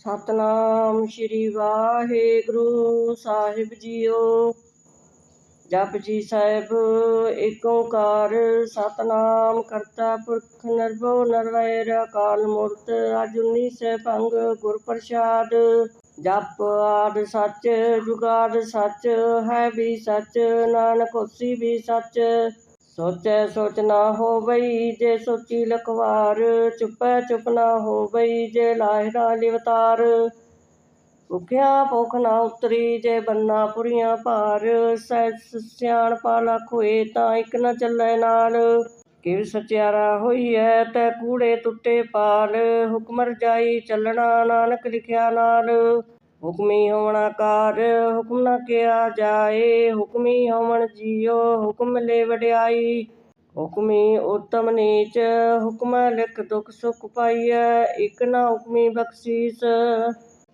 ਸਤਨਾਮ ਸ਼੍ਰੀ ਵਾਹਿਗੁਰੂ ਸਾਹਿਬ ਜੀਓ। ਜਪਜੀ ਸਾਹਿਬ, ਏਕ ਓੰਕਾਰ ਸਤਨਾਮ ਕਰਤਾ ਪੁਰਖ ਨਿਰਭਉ, ਨਿਰਵੈਰ ਅਕਾਲ ਮੂਰਤ ਅਜੂਨੀ ਸੈਭੰਗ ਗੁਰ ਪ੍ਰਸਾਦ ਜਪ ਆਦ ਸੱਚ, ਜੁਗਾਦ ਸੱਚ, ਹੈ ਵੀ ਸੱਚ, ਨਾਨਕ ਹੋਸੀ ਵੀ ਸੱਚ। ਸੋਚੈ ਸੋਚ ਨਾ ਹੋਵਈ ਜੇ ਸੋਚੀ ਲਖਵਾਰ, ਚੁੱਪੈ ਚੁੱਪ ਨਾ ਹੋਵਈ ਜੇ ਲਾਹਿ ਲਿਵਤਾਰ। ਭੁਖਿਆ ਭੁਖ ਨਾ ਉਤਰੀ ਜੇ ਬੰਨਾ ਪੁਰੀਆਂ ਭਾਰ ਸਹਿ ਸਿਆਣ ਪਾਲਾ ਖੋਏ ਤਾਂ ਇੱਕ ਨਾ ਚੱਲੇ ਨਾਲ। ਕਿਵ ਸਚਿਆਰਾ ਹੋਈ ਹੈ ਤੈ ਕੂੜੇ ਟੁੱਟੇ ਪਾਲ, ਹੁਕਮ ਰਜਾਈ ਚੱਲਣਾ ਨਾਨਕ ਲਿਖਿਆ ਨਾਲ। ਹੁਕਮੀ ਹੋਵਣਾ ਆਕਾਰ, ਹੁਕਮ ਨਾ ਕਿਆ ਜਾਏ। ਹੁਕਮੀ ਹੋਵਣ ਜੀਉ, ਹੁਕਮ ਲੈ ਵਡਿਆਈ। ਹੁਕਮੀ ਉਤਮ ਨੀਚ, ਹੁਕਮ ਲਿਖ ਦੁਖ ਸੁਖ ਪਾਈਐ। ਇਕ ਨਾ ਹੁਕਮੀ ਬਖਸ਼ੀਸ,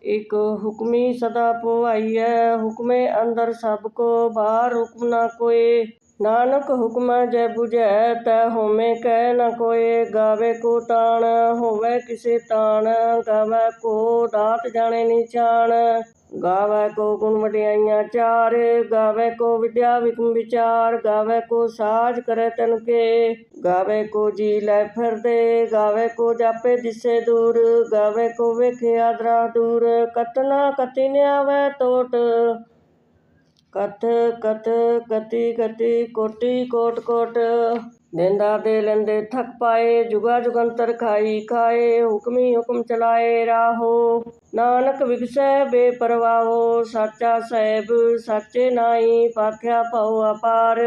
ਇਕ ਹੁਕਮੀ ਸਦਾ ਪਵਾਈਐ ਹੁਕਮੇ ਅੰਦਰ ਸਭ ਕੋ, ਬਾਹਰ ਹੁਕਮ ਨਾ ਕੋਏ। ਨਾਨਕ ਹੁਕਮ ਜੈ 부ਝੈ ਤੈ ਹੋਮੇ ਕਹਿ ਨ ਕੋਏ ਗਾਵੇ ਕੋ ਤਾਣ, ਹੋਵੇ ਕਿਸੇ ਤਾਣ, ਗਾਵੇ ਕੋ ਦਾਤ ਜਾਣੇ ਨਿਚਾਨ ਗਾਵੇ ਕੋ ਗੁਣ ਵਡਿਆਈਆਂ ਚਾਰ, ਗਾਵੇ ਕੋ ਵਿਦਿਆ ਵਿਕਮ ਵਿਚਾਰ, ਗਾਵੇ ਕੋ ਸਾਜ ਕਰੇ ਤਨ ਕੇ। ਗਾਵੇ ਕੋ ਜੀ ਲੈ ਫਿਰਦੇ, ਗਾਵੇ ਕੋ ਜਾਪੇ ਦਿਸੇ ਦੂਰ, ਗਾਵੇ ਕੋ ਵੇਖਿਆ ਦਰਾ ਦੂਰ, ਕਤਨਾ ਕਤੀ ਨ ਤੋਟ। ਕਥ ਕਥ ਕਤੀ ਕਤੀ ਕੋਟੀ, ਕੋਟ ਕੋਟ। ਦੇਂਦਾ ਦੇ ਲੈਂਦੇ ਥਕ ਪਾਏ, ਜੁਗਾ ਜੁਗੰਤਰ ਖਾਈ ਖਾਏ, ਹੁਕਮੀ ਹੁਕਮ ਚਲਾਏ ਰਾਹੋ। ਨਾਨਕ ਵਿਗਸੈ ਬੇਪਰਵਾਹੋ, ਸਾਚਾ ਸਹਿਬ ਸਾਚੇ ਨਾਈ ਪਾਖਿਆ ਭਉ ਅਪਾਰ।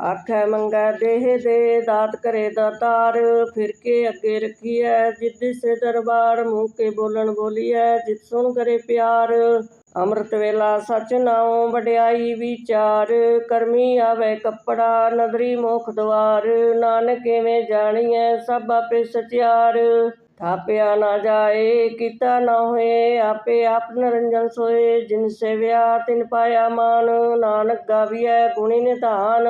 ਆਖੈ ਮੰਗੈ ਦੇਹ ਦੇ ਦਾਤ ਕਰੇ ਦਾਤਾਰ ਫਿਰ ਕੇ ਅੱਗੇ ਰੱਖੀਐ ਜਿੱਦ ਸੇ ਦਰਬਾਰ, ਮੂੰਹ ਕੇ ਬੋਲਣ ਬੋਲੀਐ, ਜਿਤ ਸੁਣ ਕਰੇ ਪਿਆਰ। ਅੰਮ੍ਰਿਤ ਵੇਲਾ ਸਚ ਨਾਉ ਵਡਿਆਈ ਵਿਚਾਰ, ਕਰਮੀ ਆਵੇ ਕੱਪੜਾ ਨਦਰੀ ਮੁਖ ਦਵਾਰ, ਨਾਨਕ ਕਿਵੇਂ ਜਾਣੀਐ ਸਭ ਆਪੇ ਸਚਿਆਰ। ਥਾਪਿਆ ਨਾ ਜਾਏ, ਕੀਤਾ ਨਾ ਹੋਏ, ਆਪੇ ਆਪ ਨਰੰਜਨ ਸੋਏ, ਜਿਨ ਸੇਵਿਆ ਤਿਨ ਪਾਇਆ ਮਾਨ, ਨਾਨਕ ਗਾਵੀਐ ਗੁਣੀ ਨਿਧਾਨ।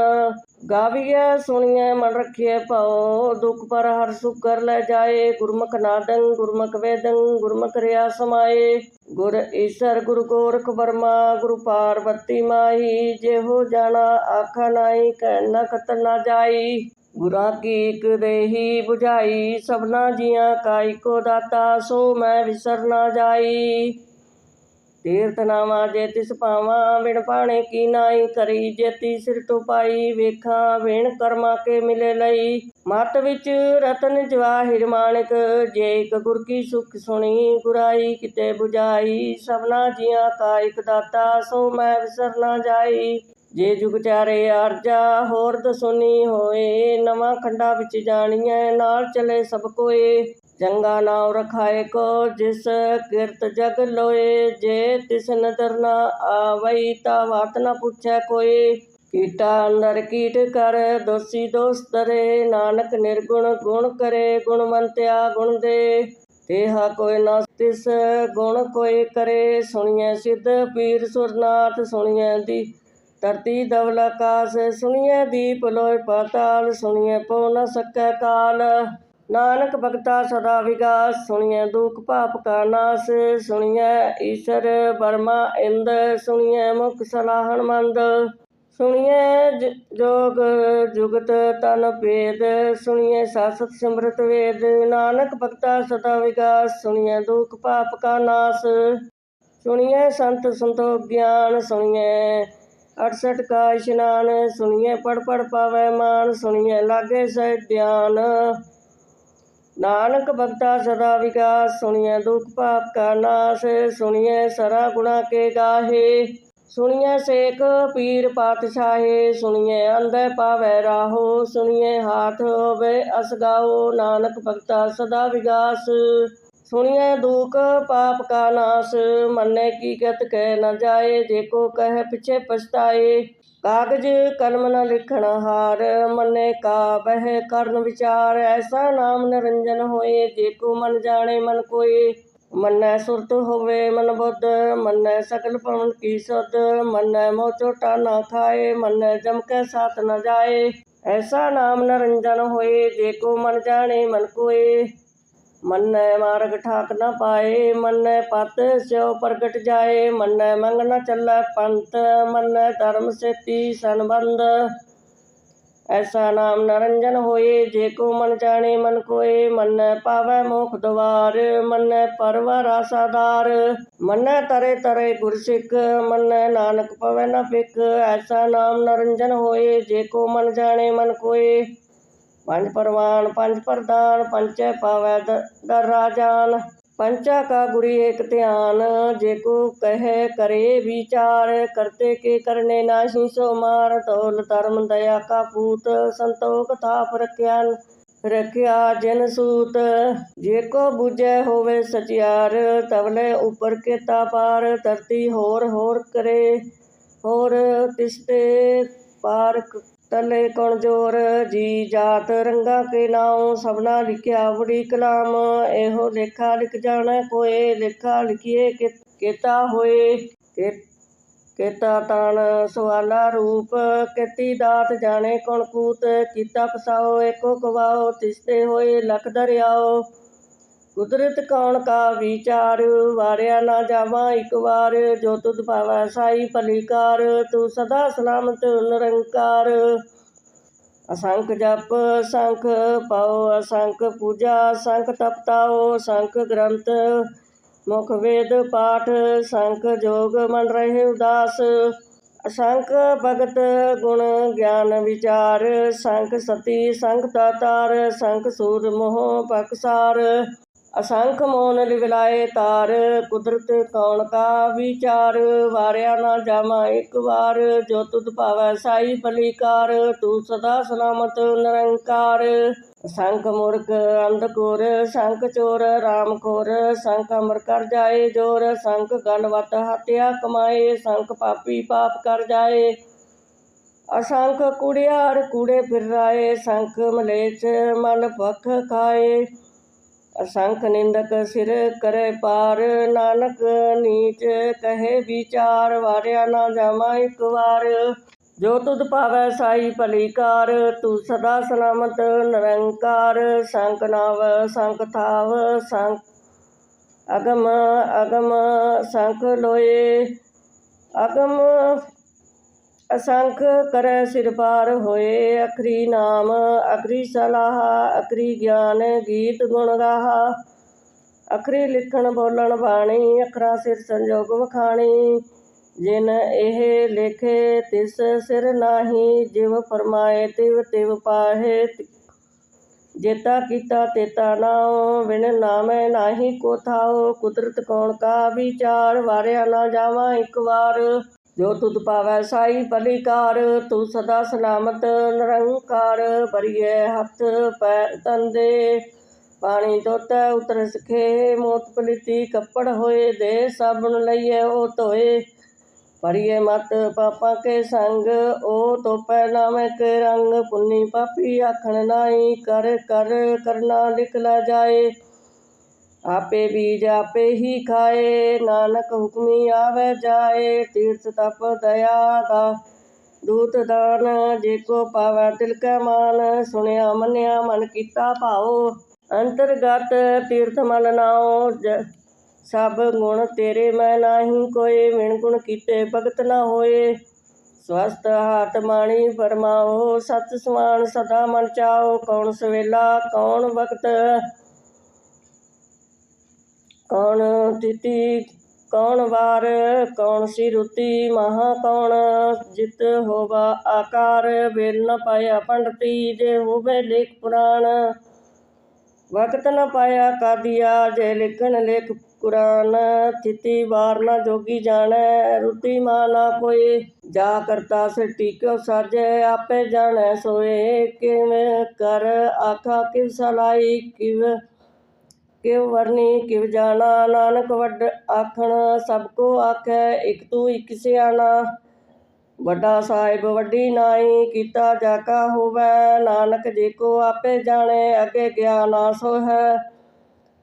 ਗਾਵੀਐ ਸੁਣੀਐ ਮਨ ਰਖੀਐ ਭਉ ਦੁਖ ਪਰ ਹਰ ਸੁਖ ਕਰ ਲੈ ਜਾਏ, ਗੁਰਮੁਖ ਨਾਦੰ, ਗੁਰਮੁਖ ਵੇਦੰ, ਗੁਰਮੁਖ ਰਿਆ ਸਮਾਏ। ਗੁਰ ਈਸਰ, ਗੁਰ ਗੋਰਖ ਬਰਮਾ ਗੁਰੂ ਪਾਰਵਤੀ ਮਾਈ ਜਿਹੋ ਜਾਣਾ ਆਖਾ ਨਾਹੀ ਕਹਿ ਨਾ ਕਤ ਨਾ ਜਾਈ। ਗੁਰਾਂ ਕੀ ਇਕ ਦੇਹੀ 부ਝਾਈ ਸਭਨਾ ਜੀਆਂ ਕਾ ਇੱਕੋ ਦਾਤਾ, ਸੋ ਮੈਂ ਵਿਸਰ ਨਾ ਜਾਈ। ਤੀਰਥ ਨਾਵਾ ਜੇ ਤਿਸ ਪਾਵਾਂ ਵਿਣ ਪਾਣੇ ਕੀ ਨਾਈ ਕਰੀ? ਜੇਤੀ ਸਿਰ ਤੋਂ ਪਾਈ, ਵੇਖਾਂ ਵਿਣ ਕਰਮਾ ਕੇ ਮਿਲੇ ਲਈ। ਮਤ ਵਿੱਚ ਰਤਨ ਜਵਾਹਿਰ ਮਾਣਕ, ਜੇ ਇਕ ਗੁਰ ਕੀ ਸੁਖ ਸੁਣੀ, ਗੁਰਾਈ ਕਿਤੇ 부ਝਾਈ ਸਭਨਾ ਜੀਆਂ ਕਾ ਇਕ ਦਾਤਾ, ਸੋ ਮੈਂ ਵਿਸਰ ਨਾ ਜਾਈ। ਜੇ ਜੁਗ ਚਾਰੇ ਅਰਜਾ ਹੋਰ ਦਸੁਨੀ ਹੋਏ, ਨਵਾਂ ਖੰਡਾ ਵਿੱਚ ਜਾਣੀਐ, ਨਾਲ ਚਲੇ ਸਭ ਕੋਏ। ਚੰਗਾ ਨਾਮ ਰਖਾਏ ਕੋ ਜਿਸ ਕਿਰਤ ਜਗ ਲੋਏ, ਜੇ ਤਿਸ ਨਦਰ ਨਾ ਆਵਈ ਤਾ ਬਾਤ ਨਾ ਪੁੱਛੈ ਕੋਈ। ਕੀਟਾ ਅੰਦਰ ਕੀਟ ਕਰ, ਦੋਸੀ ਦੋਸ ਤਰੇ ਨਾਨਕ ਨਿਰਗੁਣ ਗੁਣ ਕਰੇ, ਗੁਣਵੰਤਿਆ ਗੁਣ ਦੇ। ਤੇਹਾ ਕੋਈ ਨਾ ਤਿਸ ਗੁਣ ਕੋਈ ਕਰੇ, ਸੁਣੀਐ ਸਿੱਧ ਪੀਰ ਸੁਰਨਾਥ, ਸੁਣੀਐ ਦੀ ਧਰਤੀ ਦਵਲ ਆਕਾਸ ਸੁਣੀਐ ਦੀਪ ਲੋਇ ਪਾਤਾਲ, ਸੁਣੀਐ ਪਉ ਨ ਸਕੈ ਕਾਲ। ਨਾਨਕ ਭਗਤਾ ਸਦਾ ਵਿਗਾਸ, ਸੁਣੀਐ ਦੁਖ ਪਾਪ ਕਾ ਨਾਸ, ਸੁਣੀਐ ਈਸ਼ਰ ਬਰਮਾ ਇੰਦ, ਸੁਣੀਐ ਮੁਖ ਸਲਾਹਣ ਮੰਦ। ਸੁਣੀਐ ਜੋਗ ਜੁਗਤ ਤਨ ਭੇਦ, ਸੁਣੀਐ ਸਾਸਤ ਸਿਮਰਤ ਵੇਦ। ਨਾਨਕ ਭਗਤਾ ਸਦਾ ਵਿਗਾਸ, ਸੁਣੀਐ ਦੁਖ ਪਾਪ ਕਾ ਨਾਸ। ਸੁਣੀਐ ਸੰਤ ਸੰਤੋਖ ਗਿਆਨ, ਸੁਣੀਐ 68 ਕਾ ਇਸ਼ਨਾਨ। ਸੁਣੀਐ ਪੜ ਪੜ ਪਾਵੈ ਮਾਨ, ਸੁਣੀਐ ਲਾਗੇ ਸਹਿ ਧਿਆਨ। ਨਾਨਕ ਭਗਤਾ ਸਦਾ ਵਿਕਾਸ ਸੁਣੀਐ ਦੁਖ ਪਾਪ ਕਾ ਨਾਸ ਸੁਣੀਐ ਸਰਾ ਗੁਣਾ ਕੇ ਗਾਹੇ ਸੁਣੀਐ ਸੇਖ ਪੀਰ ਪਾਤਸ਼ਾਹੇ ਸੁਣੀਐ ਅੰਧੇ ਪਾਵੈ ਰਾਹੋ ਸੁਣੀਐ ਹਾਥ ਹੋਵੇ ਅਸਗਾਓ ਨਾਨਕ ਭਗਤਾ ਸਦਾ ਵਿਗਾਸ ਸੁਣੀਐ ਦੁਖ ਪਾਪ ਕਾ ਨਾਸ ਮੰਨੇ ਕੀ ਗਤ ਕਹਿ ਨ ਜਾਏ ਜੇ ਕੋ ਕਹਿ ਪਿਛੇ ਪਛਤਾਏ ਕਾਗਜ ਕਲਮ ਨ ਲਿਖਣ ਹਾਰ, ਮੰਨੇ ਕਾ ਬਹਿ ਕਰਨ ਵਿਚਾਰ, ਐਸਾ ਨਾਮ ਨਿਰੰਜਨ ਹੋਏ, ਜੇ ਕੋ ਮਨ ਜਾਣੇ ਮਨ ਕੋਏ। ਮੰਨੈ ਸੁਰਤ ਹੋਵੇ ਮਨ ਬੁੱਧ, ਮੰਨੈ ਸਕਲ ਪਵਨ ਕੀ ਸੁਧ, ਮੰਨੈ ਮੋਹ ਚੋਟਾ ਨਾ ਖਾਏ, ਮੰਨੈ ਜਮ ਕੈ ਸਾਥ ਨ ਜਾਏ। ਐਸਾ ਨਾਮ ਨਿਰੰਜਨ ਹੋਏ, ਜੇ ਕੋ ਮਨ ਜਾਣੇ ਮਨ ਕੋਏ। ਮੰਨੈ ਮਾਰਗ ਠਾਕ ਨਾ ਪਾਏ, ਮੰਨੈ ਪਤ ਸਿਉ ਪ੍ਰਗਟ ਜਾਏ, ਮੰਨੈ ਮੰਗ ਨਾ ਚੱਲੈ ਪੰਥ, ਮੰਨੈ ਧਰਮ ਸੇਤੀ ਸੰਬੰਧ। ਐਸਾ ਨਾਮ ਨਰੰਜਨ ਹੋਏ, ਜੇ ਕੋ ਮਨ ਜਾਣੇ ਮਨ ਕੋਏ, ਮੰਨੈ ਪਾਵੈ ਮੋਖ ਦਵਾਰ, ਮੰਨੈ ਪਰਵ ਰਾਸਾਦਾਰ ਮੰਨੈ ਤਰੇ ਤਰੇ ਗੁਰ ਸਿੱਖ ਮੰਨੈ ਨਾਨਕ ਪਵੈ ਨ ਫਿਕ ਐਸਾ ਨਾਮ ਨਰੰਜਨ ਹੋਏ, ਜੇ ਕੋ ਮਨ ਜਾਣੇ ਮਨ ਕੋਏ ਪੰਜ ਪਰਵਾਨ, ਪੰਜ ਪ੍ਰਦਾਨ ਪੰਚੈ ਪਾਵੈ ਦ- ਦਰ ਰਾਜਾਨ। ਪੰਚਾ ਕਾ ਗੁਰੀ ਏਕ ਧਿਆਨ, ਜੇ ਕੋ ਕਹੈ ਕਰੇ ਵਿਚਾਰ, ਕਰਤੇ ਕੇ ਕਰਨੇ ਨਾਹੀ ਸੋ ਮਾਰ। ਤੋਲ ਧਰਮ ਦਇਆ ਕਾ ਪੂਤ, ਸੰਤੋਖ ਥਾਪ ਰਖਿਆ ਰਖਿਆ ਜਨ ਸੂਤ, ਜੇ ਕੋ ਬੁਝੈ ਹੋਵੇ ਸਚਿਆਰ, ਤਵਲੇ ਉਪਰ ਕੇਤਾ ਪਾਰ। ਧਰਤੀ ਹੋਰ ਹੋਰ ਕਰੇ, ਹੋਰ ਤਿਸਤੇ ਪਾਰਕ ਤਲੇ ਕਣਜੋਰ ਜੀ ਜਾਤ ਰੰਗਾ ਕੇ ਨਾਉ, ਸਭਨਾ ਲਿਖਿਆ ਬੜੀ ਕਲਾਮ। ਇਹੋ ਲੇਖਾ ਲਿਖ ਜਾਣਾ ਕੋਏ, ਲੇਖਾ ਲਿਖੀਏ ਕਿ- ਕੇਤਾ ਹੋਏ। ਕੇ- ਕੇਤਾ ਤਾਣ ਸਵਾਲਾ ਰੂਪ, ਕੇਤੀ ਦਾਤ ਜਾਣੇ ਕਣਕੂਤ ਕੀਤਾ। ਫਸਾਓ ਏਕੋ ਕਵਾਓ ਤਿਸਤੇ ਹੋਏ ਲਖ ਦਰਿਆਓ। ਕੁਦਰਤ ਕੌਣ ਕਾ ਵਿਚਾਰ, ਵਾਰਿਆ ਨਾ ਜਾਵਾਂ ਇੱਕ ਵਾਰ, ਜੋ ਤੁਧ ਭਾਵੈ ਸਾਈ ਭਲੀਕਾਰ, ਤੂੰ ਸਦਾ ਸਲਾਮਤ ਨਿਰੰਕਾਰ। ਅਸੰਖ ਜਪ ਸੰਖ ਪਾਉ ਅਸੰਖ ਪੂਜਾ ਸੰਖ ਤਪਤਾਓ ਸੰਖ ਗ੍ਰੰਥ, ਮੁਖ ਵੇਦ ਪਾਠ ਸੰਖ ਜੋਗ ਮਨ ਰਹੇ ਉਦਾਸ। ਅਸੰਖ ਭਗਤ ਗੁਣ ਗਿਆਨ ਵਿਚਾਰ ਸੰਖ ਸਤੀ ਸੰਖ ਦਾਤਾਰ ਸੰਖ ਸੂਰ ਮੋਹ ਪਕਸਾਰ ਅਸੰਖ ਮੋਨ ਲਿਵਲਾਏ ਤਾਰ, ਕੁਦਰਤ ਕੌਣ ਕਾ ਵਿਚਾਰ? ਵਾਰਿਆ ਨਾ ਜਾਵਾਂ ਇੱਕ ਵਾਰ, ਜੋ ਤੁਧ ਭਾਵੈ ਸਾਈ ਭਲੀਕਾਰ ਤੂੰ ਸਦਾ ਸਲਾਮਤ ਨਿਰੰਕਾਰ। ਸੰਖ ਮੁਰਖ ਅੰਧਕੁਰ ਸੰਖ ਚੋਰ ਰਾਮ ਖੋਰ ਸੰਖ ਅਮਰ ਕਰ ਜਾਏ ਜੋਰ ਸੰਖ ਗਨਵਤ ਹਤਿਆ ਕਮਾਏ ਸੰਖ ਪਾਪੀ ਪਾਪ ਕਰ ਜਾਏ। ਅਸੰਖ ਕੁੜਿਆਰ ਕੂੜੇ ਫਿਰ ਰਾਏ ਸੰਖ ਮਲੇਚ ਮਲ ਪਖ ਖਾਏ। ਅਸੰਖ ਨਿੰਦਕ ਸਿਰ ਕਰੇ ਪਾਰ, ਨਾਨਕ ਨੀਚ ਕਹੇ ਵਿਚਾਰ, ਵਾਰਿਆ ਨਾ ਜਾਵਾਂ ਇੱਕ ਵਾਰ। ਜੋ ਤੁਧ ਭਾਵੈ ਸਾਈ ਭਲੀਕਾਰ, ਤੂੰ ਸਦਾ ਸਲਾਮਤ ਨਿਰੰਕਾਰ। ਸੰਖ ਨਾਵ, ਸੰਖ ਥਾਵ, ਸੰਖ ਅਗਮ ਅਗਮ ਸੰਖ ਲੋਏ। ਅਗਮ ਅਸੰਖ ਕਰੈ ਸਿਰ ਪਾਰ ਹੋਏ, ਅਖਰੀ ਨਾਮ, ਅਖਰੀ ਸਲਾਹ, ਅਖਰੀ ਗਿਆਨ ਗੀਤ ਗੁਣ ਗਾਹਾ। ਅਖਰੀ ਲਿਖਣ ਬੋਲਣ ਬਾਣੀ, ਅਖਰਾ ਸਿਰ ਸੰਜੋਗ ਵਖਾਣੀ। ਜਿਨ ਇਹ ਲਿਖੇ, ਤਿਸ ਸਿਰ ਨਾਹੀ, ਜਿਵ ਫਰਮਾਏ, ਤਿਵ ਤਿਵ ਪਾਹੇ। ਜੇਤਾ ਕੀਤਾ, ਤੇਤਾ ਨਾਉ, ਬਿਨ ਨਾਮੈ ਨਾਹੀ ਕੋ ਥਾਉ। ਕੁਦਰਤ ਕੌਣ ਕਾ ਵਿਚਾਰ, ਵਾਰਿਆ ਨਾ ਜਾਵਾਂ ਇੱਕ ਵਾਰ। ਜੋ ਤੁਧ ਪਾਵੈ ਸਾਈ ਭਲੀਕਾਰ ਤੂੰ ਸਦਾ ਸਲਾਮਤ ਨਿਰੰਕਾਰ ਬਰੀਏ ਹੱਥ ਪੈਰ ਤੰਦੇ। ਪਾਣੀ ਧੋਤੈ, ਉਤਰ ਸਖੇ, ਮੋਤ ਪਲੀਤੀ, ਕੱਪੜ ਹੋਏ ਦੇ, ਸਾਬਣ ਲਈਏ, ਉਹ ਧੋਏ। ਪਰਿਏ ਮਤ ਪਾਪਾ ਕੇ ਸੰਗ, ਉਹ ਤੋਪੈ ਨਾਮੈ ਕੇ ਰੰਗ। ਪੁੰਨੀ ਪਾਪੀ ਆਖਣ ਨਾਈ ਕਰ ਕਰ, ਕਰਨਾ ਲਿਖ ਲੈ ਜਾਏ। ਆਪੇ ਬੀਜ ਆਪੇ ਹੀ ਖਾਏ, ਨਾਨਕ ਹੁਕਮੀ ਆਵੇ ਜਾਏ, ਤੀਰਥ ਤਪ ਦਇਆ ਦਾ। ਦੂਤ ਦਾਨ ਜੇ ਕੋ ਪਾਵੈ ਤਿਲ ਕੈ ਮਾਨ, ਸੁਣਿਆ ਮੰਨਿਆ ਮਨ ਕੀਤਾ ਭਾਉ। ਅੰਤਰਗਤ ਤੀਰਥ ਮਨ ਨਾਉ ਸਭ ਗੁਣ ਤੇਰੇ ਮੈਂ ਨਾਹੀ ਕੋਏ, ਵਿਣ ਗੁਣ ਕੀਤੇ ਭਗਤ ਨਾ ਹੋਏ। ਸਵਸਤ ਹਾਤ ਮਾਣੀ ਫਰਮਾਓ ਸਤ ਸਮਾਨ ਸਦਾ ਮਨ ਚਾਓ ਕੌਣ ਸਵੇਲਾ, ਕੌਣ ਵਕਤ ਕੌਣ ਤਿਥੀ ਕੌਣ ਵਾਰ, ਕੌਣ ਸੀ ਰੁਤੀ ਮਹਾ ਕੌਣ? ਜਿਤ ਹੋਵਾ ਆਕਾਰ ਵੇਲ ਨ ਪਾਇਆ ਪੰਡਤੀ, ਜੇ ਹੋਵੇ ਲੇਖ ਪੁਰਾਣ। ਵਕਤ ਨ ਪਾਇਆ ਕਾਦੀਆ, ਜੇ ਲਿਖਣ ਲੇਖ ਕੁਰਾਨ। ਤਿਥੀ ਵਾਰ ਨ ਜੋਗੀ ਜਾਣੈ ਰੁਤੀ ਮਾ ਨਾ ਕੋਈ। ਜਾ ਕਰਤਾ ਸਿਟੀ ਕਿਉ ਸਾਜੇ, ਆਪੇ ਜਾਣੈ ਸੋਏ ਕਿਵੇਂ ਕਰ। ਆਖਾ ਕਿਵ ਸਲਾਈ, ਕਿਵ ਕਿਵ ਵਰਨੀ, ਕਿਵ ਜਾਣਾ, ਨਾਨਕ ਵੱਡ ਆਖਣ, ਸਭ ਕੋ ਆਖੈ, ਇਕ ਤੂੰ ਇਕ ਸਿਆਣਾ। ਵੱਡਾ ਸਾਹਿਬ ਵੱਡੀ ਨਾਈ ਕੀਤਾ ਜਾਕਾ ਹੋਵੈ, ਨਾਨਕ ਜੇ ਕੋ ਆਪੇ ਜਾਣੇ, ਅੱਗੇ ਗਿਆਨਾ ਸੋ ਹੈ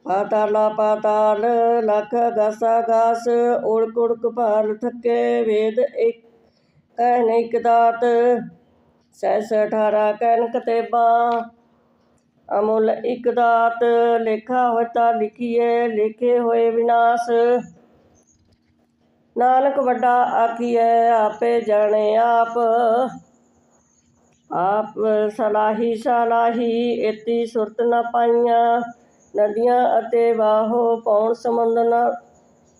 ਪਾਤਾਲਾ ਪਾਤਾਲ, ਲਖ ਗਾਸਾ ਗਾਸ, ਉੜਕ ਉੜਕ ਭਾਰ ਥੱਕੇ, ਵੇਦ ਇੱਕ ਕਹਿ ਇਕ ਦਾਤ ਸੈਸ ਅਠਾਰਾ ਕਹਿਨ ਕਤੇਬਾ। ਅਮੁੱਲ ਇਕ ਦਾਤ, ਲੇਖਾ ਹੋਇ ਲਿਖੀਏ ਲੇਖੇ ਹੋਏ ਵਿਨਾਸ਼। ਨਾਨਕ ਵੱਡਾ ਆਖੀਐ, ਆਪੇ ਜਾਣੇ ਆਪ। ਆਪ ਸਲਾਹੀ ਸਲਾਹੀ, ਇਤੀ ਸੁਰਤ ਨਾ ਪਾਈਆਂ। ਨਦੀਆਂ ਅਤੇ ਬਾਹੋ, ਪੌਣ ਸਮੁੰਦਰ ਨਾ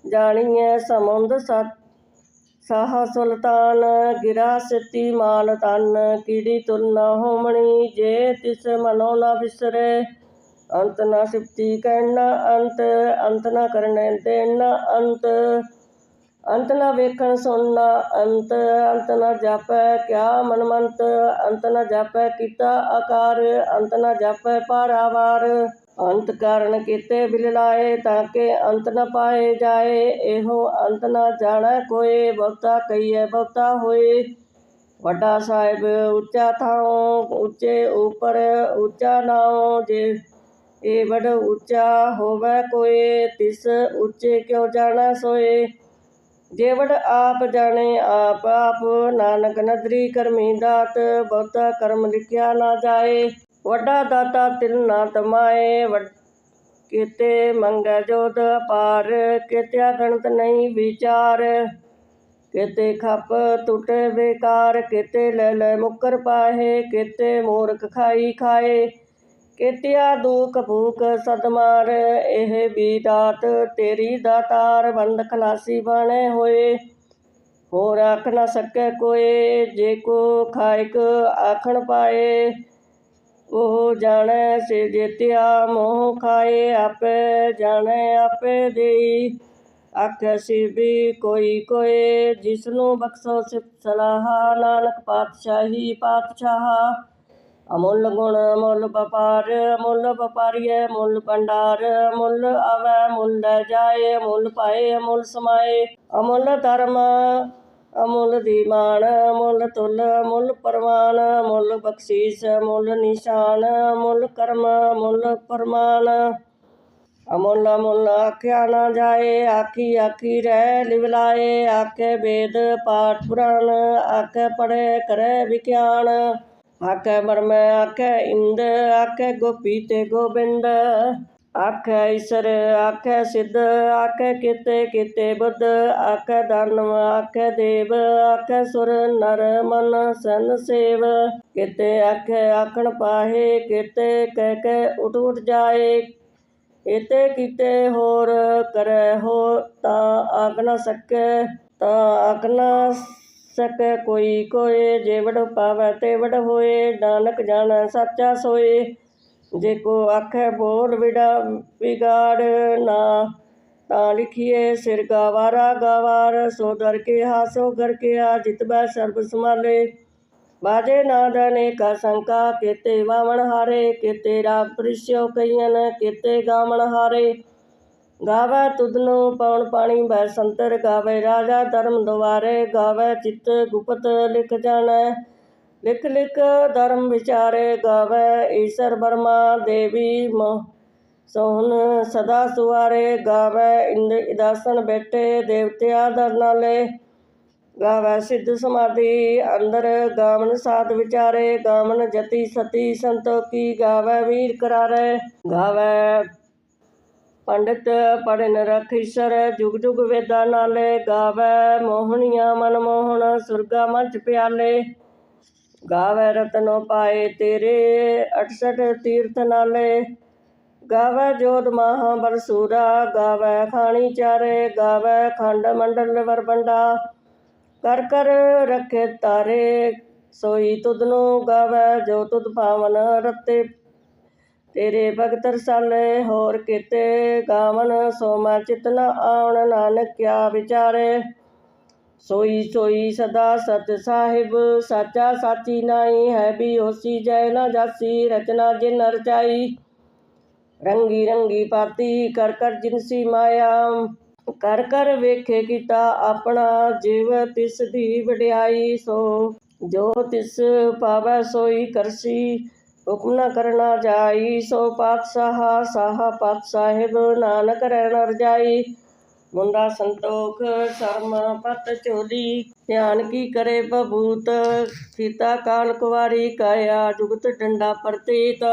ਜਾਣੀਐ, ਸਮੁੰਦ ਸਤ ਸਾਹ ਸੁਲਤਾਨ ਗਿਰਾ ਸਿੱਤੀ ਮਾਨ ਤਨ, ਕੀੜੀ ਤੁਲ ਨ ਹੋਮਣੀ, ਜੇ ਤਿਸ ਮਨੋ ਨਾ ਵਿਸਰੇ ਅੰਤ ਨਾ ਸਿਫਤੀ ਕਹਿਣ ਅੰਤ ਅੰਤ ਨਾ ਕਰਨੇ ਦੇਣ ਅੰਤ। ਅੰਤ ਨਾ ਵੇਖਣ ਸੁਣਨਾ ਅੰਤ ਅੰਤ ਨਾ ਜਾਪੈ ਕਿਆ ਮਨਮੰਤ। ਅੰਤ ਨਾ ਜਾਪੈ ਕੀਤਾ ਆਕਾਰ, ਅੰਤ ਨਾ ਜਾਪੈ ਪਾਰਾਵਾਰ। ਅੰਤ ਕਾਰਨ ਕੀਤੇ ਬਿਲਲਾਏ ਤਾਂ ਕਿ ਅੰਤ ਨ ਪਾਏ ਜਾਏ। ਇਹੋ ਅੰਤ ਨ ਜਾਣੈ ਕੋਏ ਬਹੁਤਾ ਕਹੀਏ ਬਹੁਤਾ ਹੋਏ। ਵੱਡਾ ਸਾਹਿਬ ਉੱਚਾ ਥਾਂ ਉੱਚੇ ਉਪਰ ਉੱਚਾ ਨਾਉ, ਜੇ ਇਹ ਵਡ ਉੱਚਾ ਹੋਵੇ ਕੋਏ ਤਿਸ ਉੱਚੇ ਕਿਉ ਜਾਣੈ ਸੋਏ? ਜੇਵੜ ਆਪ ਜਾਣੇ ਆਪ ਆਪ ਨਾਨਕ ਨਦਰੀ ਕਰਮੀ ਦਾਤ, ਬਹੁਤਾ ਕਰਮ ਲਿਖਿਆ ਨਾ ਜਾਏ। ਵੱਡਾ ਦਾਤਾ ਤਿਲ ਨਾ ਤਮਾਏ ਵੱਡ- ਮੰਗੈ ਜੋਤ ਅਪਾਰ, ਕੀਤਿਆ ਗਣਤ ਨਹੀਂ ਵਿਚਾਰ। ਕੀਤੇ ਖੱਪ ਟੁੱਟੇ ਬੇਕਾਰ, ਕਿਤੇ ਲੈ ਲੈ ਮੁਕਰ ਪਾਹੇ, ਕੀਤੇ ਮੂਰਖ ਖਾਈ ਖਾਏ। ਕੀਤਿਆ ਦੁਖ ਭੂਖ ਸਦਮਾਰ ਇਹ ਵੀ ਦਾਤ ਤੇਰੀ ਦਾਤਾਰ ਬੰਦ ਖਲਾਸੀ ਬਾਣੇ ਹੋਏ। ਹੋਰ ਆਖ ਨਾ ਸਕੈ ਕੋਏ, ਜੇ ਕੋ ਖਾਇਕ ਆਖਣ ਪਾਏ। ਉਹ ਜਾਣੈ ਸੇ ਜੇਤਿਆ ਮੋਹ ਖਾਏ ਆਪੇ, ਜਾਣੈ ਆਪੇ ਦੇਈ। ਆਖੈ ਸੀ ਕੋਈ ਕੋਏ ਜਿਸ ਨੂੰ ਬਖਸ਼ੋ ਸਿਫ ਸਲਾਹ, ਨਾਨਕ ਪਾਤਸ਼ਾਹੀ ਪਾਤਸ਼ਾਹ। ਅਮੁੱਲ ਗੁਣ ਮੁੱਲ ਵਪਾਰ, ਮੁੱਲ ਵਪਾਰੀਐ ਮੁੱਲ ਭੰਡਾਰ। ਮੁੱਲ ਆਵੈ, ਮੁੱਲ ਲੈ ਜਾਏ, ਮੁੱਲ ਪਾਏ ਅਮੁੱਲ ਸਮਾਏ। ਅਮੁੱਲ ਧਰਮ ਅਮੁੱਲ ਦੀਮਾਨ, ਅਮੁੱਲ ਤੁਲ, ਅਮੁੱਲ ਪਰਮਾਨ ਅਮੁੱਲ ਬਖਸ਼ੀਸ, ਅਮੁੱਲ ਨਿਸ਼ਾਨ, ਅਮੁੱਲ ਕਰਮ, ਅਮੁੱਲ ਪਰਮਾਨ ਅਮੁੱਲ ਅਮੁੱਲ ਆਖਿਆ ਨਾ ਜਾਏ, ਆਖੀ ਆਖੀ ਰਹਿ ਲਿਵਲਾਏ। ਆਖੇ ਵੇਦ ਪਾਠ ਪੁਰਾਣ, ਆਖੇ ਪੜੇ ਕਰੇ ਵਿਗਿਆਨ। ਆਖੇ ਮਰਮੈ ਆਖੇ ਇੰਦ, ਆਖੇ ਗੋਪੀ ਤੇ ਗੋਬਿੰਦ। ਆਖੈ ਈਸ਼ਰ, ਆਖੈ ਸਿੱਧ, ਆਖੈ ਕਿਤੇ ਕਿਤੇ ਬੁੱਧ, ਆਖੈ ਦਾਨਵ ਆਖੈ ਦੇਵ, ਆਖੈ ਸੁਰ, ਨਰ, ਮਨ, ਸਨ, ਸੇਵ। ਕਿਤੇ ਆਖੈ, ਆਖਣ ਪਾਹੇ, ਕਿਤੇ ਕਹਿ ਕੇ ਉਠ ਉਠ ਜਾਏ। ਇਤੇ ਕਿਤੇ ਹੋਰ ਕਰੈ ਹੋ ਤਾਂ ਆਖਣਾ ਸਕੈ, ਤਾਂ ਆਖਣਾ ਸਕੈ ਕੋਈ ਕੋਏ। ਜੇਵੜ ਪਾਵੈ ਤੇਵੜ ਹੋਏ, ਨਾਨਕ ਜਾਣੈ ਸੱਚਾ ਸੋਏ। ਜੇ ਕੋ ਆਖੈ ਬੋਲ ਵਿੜਾ ਵਿਗਾੜ ਨਾ, ਤਾਂ ਲਿਖੀਏ ਸਿਰ ਗਾਵਾਰਾ ਗਾਵਾਰ, ਸੋ ਦਰ ਕੇ ਹਾਸੋ ਕਰ ਕੇ ਆ ਜਿਤਬੈ ਸਰਬ ਸਮਾਲੇ ਬਾਜੇ ਨਾਦ ਕਾ ਸੰਕਾ, ਕੀਤੇ ਵਾਵਣ ਹਾਰੇ, ਕੇਤੇ ਰਾਗ ਪ੍ਰਿਸ਼ਿਓ ਕਈਨ ਕੇਤੇ ਗਾਵਣ ਹਾਰੇ। ਗਾਵੇ ਤੁਧਨੂੰ ਪਵਨ ਪਾਣੀ, ਬੈ ਸੰਤਰ ਗਾਵੇ ਰਾਜਾ ਧਰਮ ਦੁਆਰੇ, ਗਾਵੇ ਚਿੱਤ ਗੁਪਤ ਲਿਖ ਜਾਣੈ। ਲਿਖ ਲਿਖ ਧਰਮ ਵਿਚਾਰੇ ਗਾਵੇ, ਈਸ਼ਰ ਬਰਮਾ ਦੇਵੀ ਮੋਹ। ਸੋਹਨ ਸਦਾ ਸੁਆਰੇ ਗਾਵੇ, ਇੰਦ ਇਦਾਸਨ ਬੈਠੇ ਦੇਵਤਿਆ ਦਰ ਨਾਲੇ। ਗਾਵੈ ਸਿੱਧ ਸਮਾਧੀ, ਅੰਦਰ ਗਾਵਨ ਸਾਧ ਵਿਚਾਰੇ। ਗਾਵਨ ਜਤੀ ਸਤੀ ਸੰਤੋਖੀ ਗਾਵੈ ਵੀਰ ਕਰਾਰੇ। ਗਾਵੈ ਪੰਡਿਤ ਪੜਨ ਰਖ ਈਸ਼ਰ, ਜੁਗ ਜੁਗ ਵੇਦਾ ਨਾਲੇ। ਗਾਵੈ ਮੋਹਣੀਆਂ ਮਨ ਮੋਹਣ ਸੁਰਗਾ ਮੰਚ ਪਿਆਲੇ। ਗਾਵੈ ਰਤਨੋ ਪਾਏ ਤੇਰੇ 68 ਤੀਰਥ ਨਾਲੇ। ਗਾਵੈ ਜੋਤ ਮਹਾ ਬਰਸੂਰਾ ਗਾਵੈ ਖਾਣੀ ਚਾਰੇ, ਗਾਵੈ ਖੰਡ ਮੰਡਲ ਵਰਬੰਡਾ ਕਰ ਕਰ ਰੱਖੇ ਤਾਰੇ, ਸੋਈ ਤੁਧ ਨੂੰ ਗਾਵੈ ਜੋ ਤੁਧ ਪਾਵਨ ਰਤੇ। ਤੇਰੇ ਭਗਤ ਰਸਾਲੇ ਹੋਰ ਕੀਤੇ, ਗਾਵਨ ਸੋ ਮੈਂ ਚਿਤ ਨ ਆਉਣ ਨਾਨਕ ਕਿਆ ਵਿਚਾਰੇ। ਸੋਈ ਸੋਈ ਸਦਾ ਸਤ ਸਾਹਿਬ, ਸਾਚਾ ਸਾਚੀ ਨਾਈ ਹੈ ਵੀ ਹੋਸੀ, ਜੈ ਨਾ ਜਾਸੀ, ਰਚਨਾ ਜਿਨ ਰਚਾਈ ਰੰਗੀ ਰੰਗੀ ਪਾਤੀ ਕਰ ਕਰ ਜਿਨਸੀ ਮਾਇਆ, ਕਰ ਕਰ ਵੇਖੇ ਕੀਤਾ ਆਪਣਾ, ਜੀਵ ਤਿਸ ਦੀ ਵਡਿਆਈ ਸੋ। ਜੋ ਤਿਸ ਪਾਵੈ ਸੋਈ ਕਰਸੀ, ਹੁਕਮ ਨਾ ਕਰਨਾ ਜਾਈ। ਸੋ ਪਾਤਸ਼ਾਹ, ਸਾਹ ਪਾਤ ਸਾਹਿਬ ਨਾਨਕ ਰਹਿਣ ਰਜਾਈ ਮੁੰਡਾ ਸੰਤੋਖ, ਸ਼ਰਮ ਪਤ ਚੋਲੀ, ਧਿਆਨ ਕੀ ਕਰੇ ਬਬੂਤ? ਸੀਤਾ ਕਾਲ ਕੁਵਾਰੀ ਕਾਇਆ, ਜੁਗਤ ਡੰਡਾ ਪ੍ਰਤੀਤ।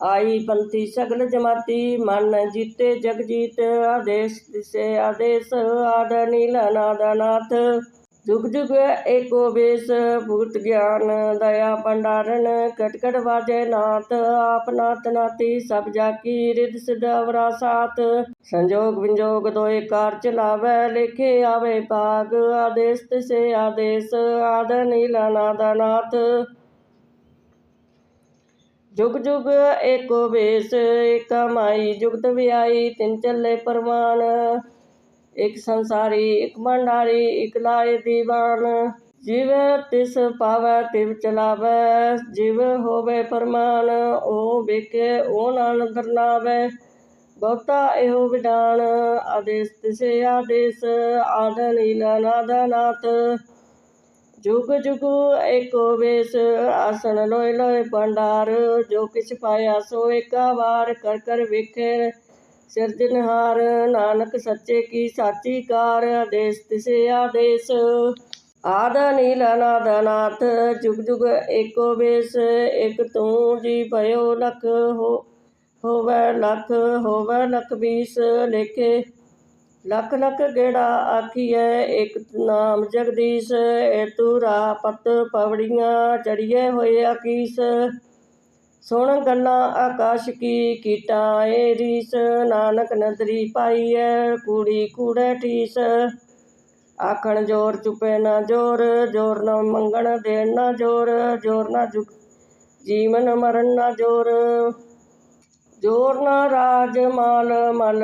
ਆਈ ਪੰਥੀ ਸਗਲ ਜਮਾਤੀ, ਮਨ ਜੀਤੇ ਜਗ ਜੀਤ ਆਦੇਸ਼ ਦਿਸੇ ਆਦੇਸ਼ ਆਦ ਨੀਲ ਨਾਦ ਨਾਥ ਜੁਗ ਜੁਗ ਏਕੋ ਬੇਸ, ਭੂਤ ਗਿਆਨ, ਦਇਆ ਭੰਡਾਰਨ ਕਟ ਕਟ ਵਾਜੇ ਨਾਥ, ਆਪ ਨਾਥ ਨਾਤੀ ਸਭ ਜਾ ਕੀ ਰਿਦ ਸਿਧ ਅਵਰਾ ਸੰਜੋਗ ਵਿੰਜੋਗ ਦੋਏ ਕਾਰ ਚਲਾਵੇ ਲਿਖੇ ਆਵੇ ਭਾਗ, ਆਦੇਸ਼ ਤਿਸੇ ਆਦੇਸ਼, ਆਦ ਨੀਲ ਨਾਦ ਨਾਥ ਜੁਗ ਜੁਗ ਏਕੋ ਬੇਸ, ਏਕਾ ਮਾਈ, ਜੁਗਤ ਵਿਆਈ, ਤਿੰਨ ਚੱਲੇ ਪਰਮਾਨ ਇਕ ਸੰਸਾਰੀ, ਇਕ ਭੰਡਾਰੀ, ਇਕ ਲਾਏ ਦੀਵਾਨ। ਜਿਵ ਤਿਸ ਪਾਵੈ, ਤਿਵ ਚਲਾਵੈ, ਜਿਵ ਹੋਵੇ ਪਰਮਾਨ ਉਹ ਵੇਖੇ, ਉਹ ਨਾਲ ਦਰਨਾਵੈ ਬਹੁਤਾ ਇਹੋ ਵਿਡਾਨ ਆਦੇਸ਼ ਤਿਸੇ ਆਦੇਸ਼, ਆਦ ਨੀਲਾ ਨਾਦ ਨਾਥ। ਜੁਗ ਜੁਗ ਏਕੋ ਵੇਸ, ਆਸਣ ਲੋਏ ਲੋਏ ਭੰਡਾਰ। ਜੋ ਕਿਛ ਪਾਇਆ ਸੋ ਏਕਾ ਵਾਰ, ਕਰ ਕਰ ਵੇਖੇ। ਸਿਰਜਨਹਾਰ ਨਾਨਕ ਸੱਚੇ ਕੀ ਸਾਚੀ ਕਾਰ, ਆਦੇਸ਼ ਤਿਸੇ ਆਦੇਸ਼। ਆਦ ਨੀਲ ਅਨਾਦ ਨਾਥ ਜੁਗ ਜੁਗ ਏਕੋ ਵੇਸ ਇਕ ਤੂੰ ਜੀ ਭਇਓ ਲਖ, ਹੋ, ਹੋਵੇ ਲਖ ਹੋਵੇ ਲਖ ਬੀਸ, ਲੇਖੇ, ਲੱਖ ਲੱਖ ਗੇੜਾ ਆਖੀਐ, ਇਕ ਨਾਮ ਜਗਦੀਸ਼, ਏ ਤੂਰਾ ਪਤ ਪਵੜੀਆਂ ਚੜੀਏ ਹੋਏ ਆਕੀਸ ਸੁਣ ਗੱਲਾਂ ਆਕਾਸ਼ ਕੀ ਕੀਟਾਂ, ਏ ਰੀਸ ਨਾਨਕ ਨਦਰੀ ਪਾਈਐ, ਕੂੜੀ ਕੂੜੇ ਠੀਸ। ਆਖਣ ਜੋਰ ਚੁਪੇ ਨਾ ਜੋਰ ਜੋਰ ਨਾ ਮੰਗਣ ਦੇਣ ਨਾ ਜੋਰ ਜੋਰ ਨਾ ਜੁਗ ਜੀਵਨ ਮਰਨ ਨਾ ਜੋਰ। ਜੋਰ ਨਾ ਰਾਜ ਮਾਲ ਮਲ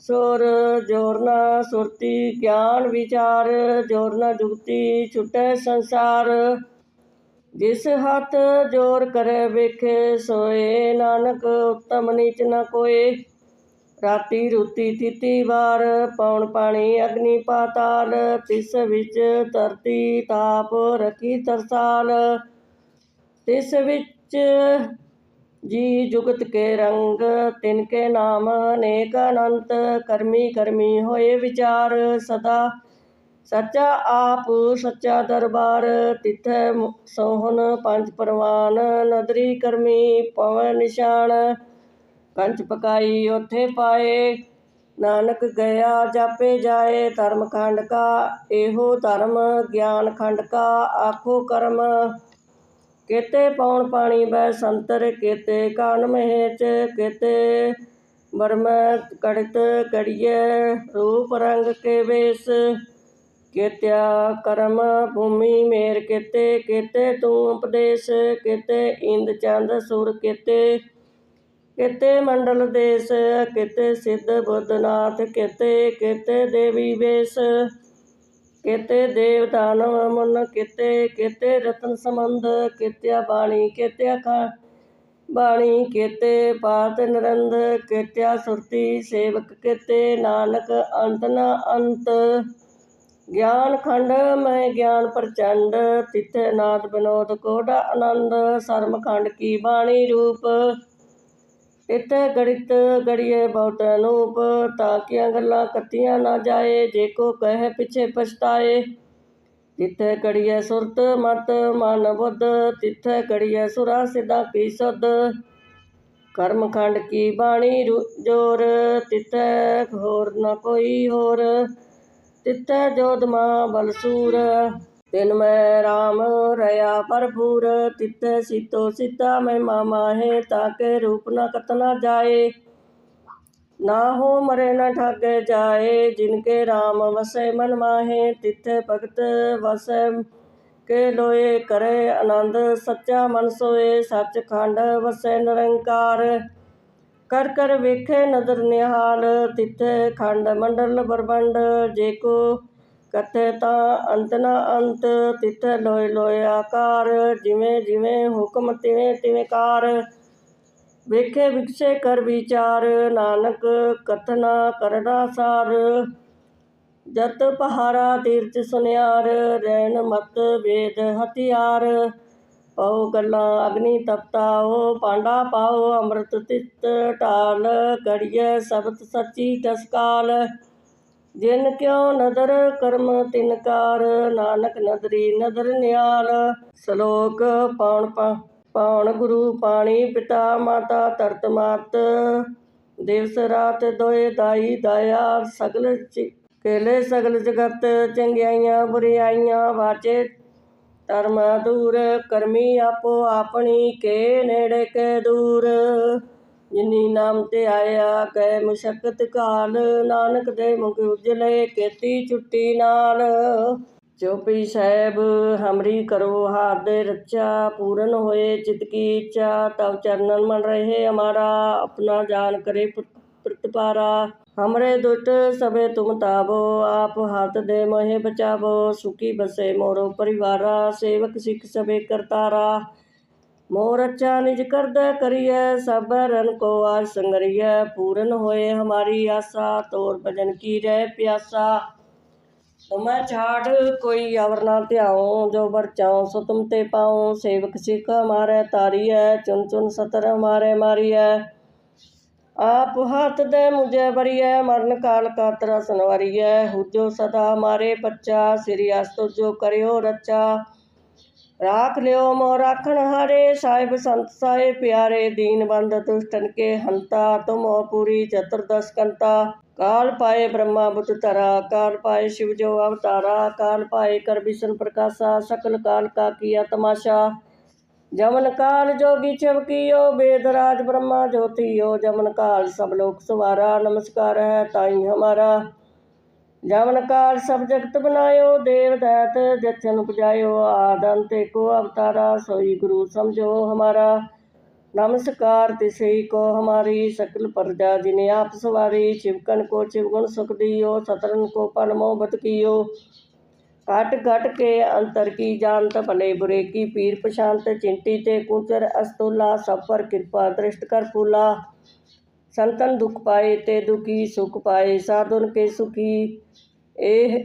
ਸੁਰ, ਜੋਰ ਨਾ ਸੁਰਤੀ ਗਿਆਨ ਵਿਚਾਰ, ਜੋਰ ਨਾ ਜੁਗਤੀ ਛੁਟੈ ਸੰਸਾਰ। ਜਿਸ ਹੱਥ ਜੋਰ ਕਰੇ ਵੇਖੇ, ਸੋਏ ਨਾਨਕ, ਉਤਮ ਨੀਚ ਨ ਕੋਏ। ਰਾਤੀ ਰੁਤੀ ਤਿਤੀ ਵਾਰ ਪੌਣ ਪਾਣੀ ਅਗਨੀ ਪਾਤਾਲ, ਤਿਸ ਵਿੱਚ ਧਰਤੀ ਤਾਪ ਰਖੀ ਤਰਸਾਲ। ਤਿਸ ਵਿੱਚ ਜੀ ਜੁਗਤ ਕੇ ਰੰਗ, ਤਿਨ ਕੇ ਨਾਮ ਅਨੇਕ ਅਨੰਤ, ਕਰਮੀ ਕਰਮੀ ਹੋਏ ਵਿਚਾਰ ਸਦਾ। ਸੱਚਾ ਆਪ ਸੱਚਾ ਦਰਬਾਰ, ਤਿਥੈ ਸੋਹਣ ਪੰਜ ਪਰਵਾਨ, ਨਦਰੀ ਕਰਮੀ ਪਵਨ ਨਿਸ਼ਾਨ। ਕੰਚ ਪਕਾਈ ਉਥੇ ਪਾਏ, ਨਾਨਕ ਗਿਆ ਜਾਪੇ ਜਾਏ, ਧਰਮ ਖੰਡ ਕਾ ਇਹੋ ਧਰਮ, ਗਿਆਨ ਖੰਡ ਕਾ ਆਖੋ ਕਰਮ। ਕੇਤੇ ਪੌਣ ਪਾਣੀ ਬੈ ਸੰਤਰ, ਕੇਤੇ ਕਾਨ ਮਹੇਚ, ਕੇਤੇ ਬਰਮ ਕੜਤ ਕੜੀਏ ਰੂਪ ਰੰਗ ਕੇ ਵੇਸ। ਕੇਤਿਆ ਕਰਮ ਭੂਮੀ ਮੇਰ ਕੇਤੇ ਕੇਤੇ ਤੂੰ ਉਪਦੇਸ਼, ਕੇਤੇ ਇੰਦ ਚੰਦ ਸੁਰ ਕਿਤੇ, ਕੇਤੇ ਮੰਡਲ ਦੇਸ, ਕੇਤੇ ਸਿੱਧ ਬੁੱਧਨਾਥ ਕੇਤੇ ਕੇਤੇ ਦੇਵੀ ਵੇਸ, ਕੇਤੇ ਦੇਵ ਦਾਨਵ ਮਨ ਕੇਤੇ ਕੇਤੇ ਰਤਨ ਸੰਬੰਧ, ਕੇਤਿਆ ਬਾਣੀ, ਕਿਤਿਆ ਖਾ ਬਾਣੀ, ਕੇਤੇ ਪਾਤ ਨਿਰੰਦ ਕੇਤਿਆ ਸੁਰਤੀ ਸੇਵਕ ਕੇਤੇ, ਨਾਨਕ ਅੰਤ ਨ ਅੰਤ। ਗਿਆਨ ਖੰਡ, ਮੈਂ ਗਿਆਨ ਪ੍ਰਚੰਡ, ਤਿਥੈ ਨਾਦ ਬਿਨੋਦ ਕੋਡਾ ਆਨੰਦ, ਸਰਮ ਖੰਡ ਕੀ ਬਾਣੀ ਰੂਪ। ਤਿਥੈ ਗੜਿਤ ਗੜੀਏ ਬਹੁਤ ਅਨੂਪ ਤਾਕੀਆਂ ਗੱਲਾਂ ਕੱਤੀਆਂ ਨਾ ਜਾਏ, ਜੇ ਕੋ ਕਹੇ ਪਿਛੇ ਪਛਤਾਏ। ਤਿਥੈ ਕੜੀਏ ਸੁਰਤ ਮਤ ਮਨ ਬੁੱਧ, ਤਿਥੈ ਕੜੀਏ ਸੁਰਾ ਸਿਧਾ ਕੀ ਸੁਧ। ਕਰਮ ਖੰਡ ਕੀ ਬਾਣੀ ਰੂ- ਜੋਰ, ਤਿਥੈ ਹੋਰ ਨਾ ਕੋਈ ਹੋਰ। ਤਿੱਥੈ ਜੋਧ ਮਾਂ ਬਲਸੂਰ, ਤਿਨ ਮੈਂ ਰਾਮ ਰਇਆ ਭਰਪੂਰ, ਤਿੱਥੈ ਸਿਤੋ ਸੀਤਾ ਮੈਂ ਮਾਹੇ ਤਾਕੇ ਰੂਪ ਨਾ ਕਤਨਾ ਜਾਏ। ਨਾ ਹੋ ਮਰੇ ਨਾ ਠਾਗੇ ਜਾਏ, ਜਿਨ ਕੇ ਰਾਮ ਵਸੈ ਮਨ ਮਾਹੇ, ਤਿੱਥੈ ਭਗਤ ਵਸੈ ਕੇ ਲੋਏ ਕਰੇ ਆਨੰਦ, ਸੱਚਾ ਮਨ ਸੋਏ ਸੱਚ ਖੰਡ ਵਸੈ ਨਿਰੰਕਾਰ। ਕਰ ਕਰ ਵੇਖੇ ਨਦਰ ਨਿਹਾਲ, ਤਿੱਥੇ ਖੰਡ ਮੰਡਲ ਬਰਬੰਡ ਜੇ ਕੋ ਕਥੇ ਤਾਂ ਅੰਤ ਨਾ ਅੰਤ, ਤਿੱਥੇ ਲੋਏ ਲੋਏ ਆਕਾਰ, ਜਿਵੇਂ ਜਿਵੇਂ ਹੁਕਮ ਤਿਵੇਂ ਤਿਵੇਂ ਕਾਰ। ਵੇਖੇ ਵਿਕਸੇ ਕਰ ਵਿਚਾਰ, ਨਾਨਕ ਕਥਨਾ ਕਰਦਾ ਸਾਰ। ਜਤ ਪਹਾਰਾ ਤੀਰਥ ਸੁਨਿਆਰ, ਰਹਿਣ ਮਤ ਵੇਦ ਹਥਿਆਰ। ਪਾਓ ਗੱਲਾਂ, ਅਗਨੀ ਤਪਤਾਓ ਪਾਂਡਾ ਪਾਓ, ਅੰਮ੍ਰਿਤ ਤਿਤ, ਢਾਲ ਕੜੀਏ ਸਬਤ ਸੱਚੀ ਟਸਕਾਲ ਜਿਨ ਕਿਉ ਨਦਰ ਕਰਮ ਤਿਨਕਾਰ ਨਾਨਕ ਨਦਰੀ ਨਦਰ ਨਿਆਲ। ਸ਼ਲੋਕ ਪਾਉਣ ਪਾਉਣ ਗੁਰੂ ਪਾਣੀ ਪਿਤਾ ਮਾਤਾ ਧਰਤ ਮਾਤ। ਦਿਵਸ ਰਾਤ ਦੋਏ ਦਾਈ ਦਾਇਆ, ਸਗਲ ਕੇਲੇ ਸਗਲ ਜਗਤ, ਚੰਗਿਆਈਆਂ ਬੁਰਿਆਈਆਂ ਵਾਚੇ ਧਰਮ ਦੂਰ, ਕਰਮੀ ਆਪੋ ਆਪਣੀ, ਕੇ ਨੇੜੇ ਕੇ ਦੂਰ। ਜਿਨੀ ਨਾਮ ਤੇ ਆਇਆ, ਕੈ ਮੁਸ਼ਕਤ ਕਾਲ। ਨਾਨਕ ਦੇ ਮੁਖ ਉਜਲੇ, ਕੀਤੀ ਛੁੱਟੀ ਨਾਲ। ਚੋਪੀ ਸਾਹਿਬ, ਹਮਰੀ ਕਰੋ ਹਾਥ ਦੇ ਰੱਚਾ, ਪੂਰਨ ਹੋਏ ਚਿਤ ਕੀ ਇੱਛਾ। ਤਬ ਚਰਨਨ ਮਨ ਰਹੇ ਹਮਾਰਾ ਆਪਣਾ ਜਾਨ ਕਰੇ ਪ੍ਰਤਪਾਰਾ ਹਮਰੇ ਦੁਟ ਸਭੇ ਤੁਮ ਤਾਬੋ ਆਪ ਹੱਥ ਦੇ ਮੋਹਿ ਬਚਾਵੋ, ਸੁਖੀ ਬਸੇ ਮੋਰੋ ਪਰਿਵਾਰਾ, ਸੇਵਕ ਸਿੱਖ ਸਭੇ ਕਰਤਾਰਾ। ਮੋਰ ਅੱਛਾ ਨਿਜ ਕਰਦਾ ਕਰੀਐ, ਸਭ ਰਨ ਕੋ ਆਜ ਸੰਗਰੀਐ, ਪੂਰਨ ਹੋਏ ਹਮਾਰੀ ਆਸਾ, ਤੋਰ ਭਜਨ ਕੀ ਰਹਿ ਪਿਆਸਾ। ਤੁਮੈ ਛਾੜ ਕੋਈ ਅਵਰ ਨਾ ਧਿਆਉ, ਜੋ ਵਰਚਾਉ ਸੋ ਤੁਮ ਤੇ ਪਾਉ, ਸੇਵਕ ਸਿੱਖ ਹਮਾਰੇ ਤਾਰੀਐ ਚੁਨ ਚੁਨ ਸਤਰ ਹਮਾਰੇ ਮਾਰੀਐ। ਆਪ ਹੱਥ ਦੇ ਮੁਝੇ ਬਰੀਐ ਮਰਨ ਕਾਲ ਕਾ ਤਰਸ ਨਵਰੀਐ। ਹੁਜੋ ਸਦਾ ਮਾਰੇ ਪੱਚਾ ਸ੍ਰੀ ਅਸਤੁ ਜੋ ਕਰਿਓ ਰੱਚਾ। ਰਾਖ ਲਿਓ ਮੋ ਰਾਖਣ ਹਾਰੇ, ਸਾਹਿਬ ਸੰਤ ਸਾਹਿਬ ਪਿਆਰੇ, ਦੀਨ ਬੰਦ ਦੁਸ਼ਟਨ ਕੇ ਹੰਤਾ, ਤੁਮੋ ਪੂਰੀ ਚਤੁਰਦਸ ਕੰਤਾ। ਕਾਲ ਪਾਏ ਬ੍ਰਹਮਾ ਬੁੱਧ ਤਰਾ ਕਾਲ ਪਾਏ ਸ਼ਿਵ ਜੋ ਅਵਤਾਰਾ, ਕਾਲ ਪਾਏ ਕਰ ਵਿਸ਼ਨ ਪ੍ਰਕਾਸ਼ਾ, ਸਕਲ ਕਾਲ ਕਾ ਕੀਆ ਤਮਾਸ਼ਾ। ਜਮਨ ਕਾਲ ਜੋਗੀ ਚਮਕੀਓ ਬੇਦਰਾਜ ਬ੍ਰਹਮਾ ਜੋਤੀਓ। ਜਮਨ ਕਾਲ ਸਭ ਲੋਕ ਸਵਾਰਾ, ਨਮਸਕਾਰ ਹੈ ਤਾਈ ਹਮਾਰਾ। ਜਮਨ ਕਾਲ ਸਭ ਜਗਤ ਬਨਾਇਓ, ਦੇਵ ਦੈਤ ਜਿਥਨ ਪੁਜਾਇਓ ਆਦਮ ਤੇ ਕੋ ਅਵਤਾਰਾ, ਸੋਈ ਗੁਰੂ ਸਮਝੋ ਹਮਾਰਾ। ਨਮਸਕਾਰ ਤਿਸਈ ਕੋ ਹਮਾਰੀ, ਸਕਲ ਪਰਜਾ ਜਿਨੇ ਆਪ ਸਵਾਰੀ ਚਿਵਕਨ ਕੋ ਚਿਵਗੁਣ ਸੁਖ ਦਿਓ ਸਤਰਨ ਕੋ ਪਨ ਮੋਹ ਬਤ ਕੀਓ ਘਟ ਘਟ ਕੇ ਅੰਤਰ ਕੀ ਜਾਣਤ ਭਲੇ ਬੁਰੇ ਕੀ ਪੀਰ ਪਛਾਨਤ ਚਿੰਤੀ ਤੇ ਕੁਚਰ ਅਸਤੁਲਾ ਸਭ ਪਰ ਕਿਰਪਾ ਦ੍ਰਿਸ਼ਟ ਕਰ ਫੂਲਾ। ਸੰਤਨ ਦੁਖ ਪਾਏ ਤੇ ਦੁਖੀ ਸੁਖ ਪਾਏ, ਸਾਧੁਨ ਕੇ ਸੁਖੀ। ਇਹ